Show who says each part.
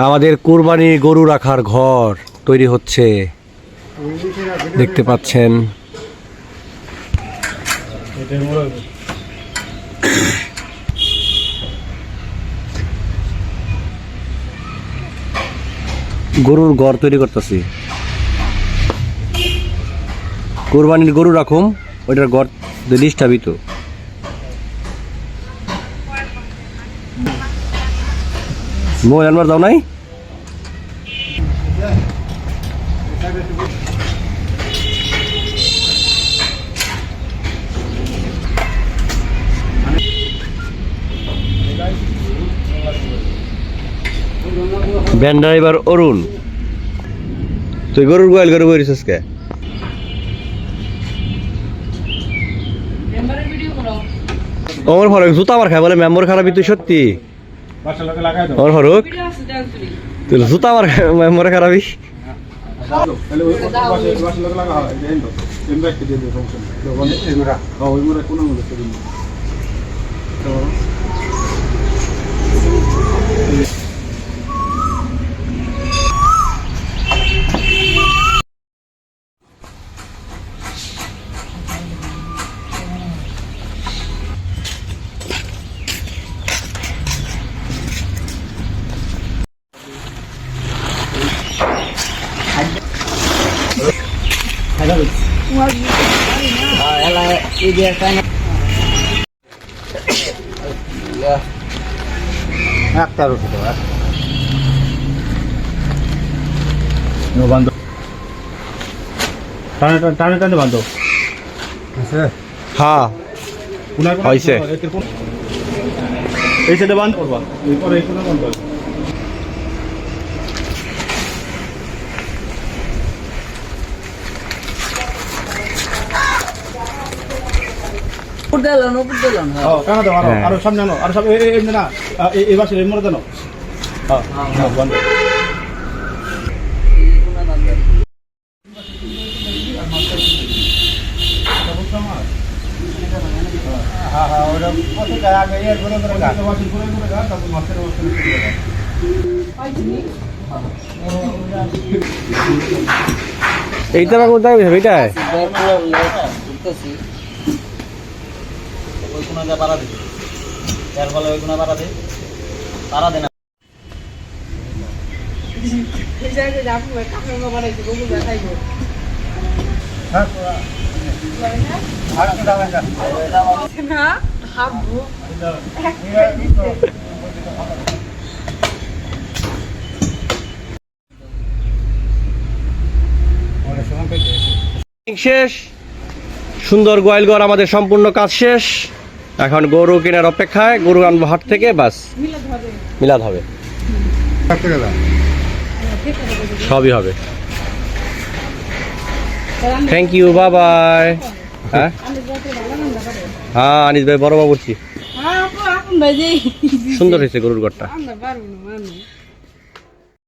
Speaker 1: আমাদের কোরবানি গরু রাখার ঘর তৈরি হচ্ছে। দেখতে পাচ্ছেন। গরুর ঘর তৈরি করতেছি। কোরবানির গরু রাখুম, ওইটার ঘর ডিস্টার্বিত মোবাইল আনবার দাও নাই? ভ্যান ড্রাইভার অরুণ তুই গরুর গোয়াল গরু বইরিস কে? আমার ফারুক, জুতা আমার খায় বলে মেম্বর খারাপ তুই সত্যি? আমার ফারুক তুই। জুতা আমার মেম্বর খারাপই।
Speaker 2: তাহলে ওই ওই বাসার ওই বাসার লোকে লাগা হয় এই তো এমনি একটা দিয়ে দিও সমস্যা নেই যখন এই মুরা হ্যাঁ ওই মুরা কোন দিও তো একটা রুটি টানে টানে টানে টানে বান্ধ
Speaker 1: হ্যাঁ
Speaker 2: কোন এই সাইডে বান্ধ করবা এরপরে এই বান্ধ
Speaker 3: উপর দিলাম উপর দিলাম
Speaker 2: হ্যাঁ টানা দাও আরও
Speaker 1: হ্যাঁ।
Speaker 2: আরও সামনে আনো আরও সামনে এই এই না আ, এই এই বাসে এই মোড়ে দাও হ্যাঁ হ্যাঁ বান্ধ। হ্যাঁ হ্যাঁ ওটা কত যায় আগে এর করে করে গা বাসে করে করে গা তারপর মাছের মাছের করে গা
Speaker 1: এইটা কোথায় এইটা
Speaker 3: ওই কোনা যা পারা দিছে এর ফলে ওই কোনা পারা দে পারা দে না।
Speaker 1: শেষ। সুন্দর গোয়ালঘর আমাদের সম্পূর্ণ কাজ শেষ। এখন গরু কেনার অপেক্ষায় গরু আনব হাট থেকে বাস। মিলাদ হবে। সবই হবে। থ্যাংক ইউ বাবাই বাই হ্যাঁ? হ্যাঁ আনিস ভাই বড় বাবুর্চি সুন্দর হয়েছে গরুর ঘরটা।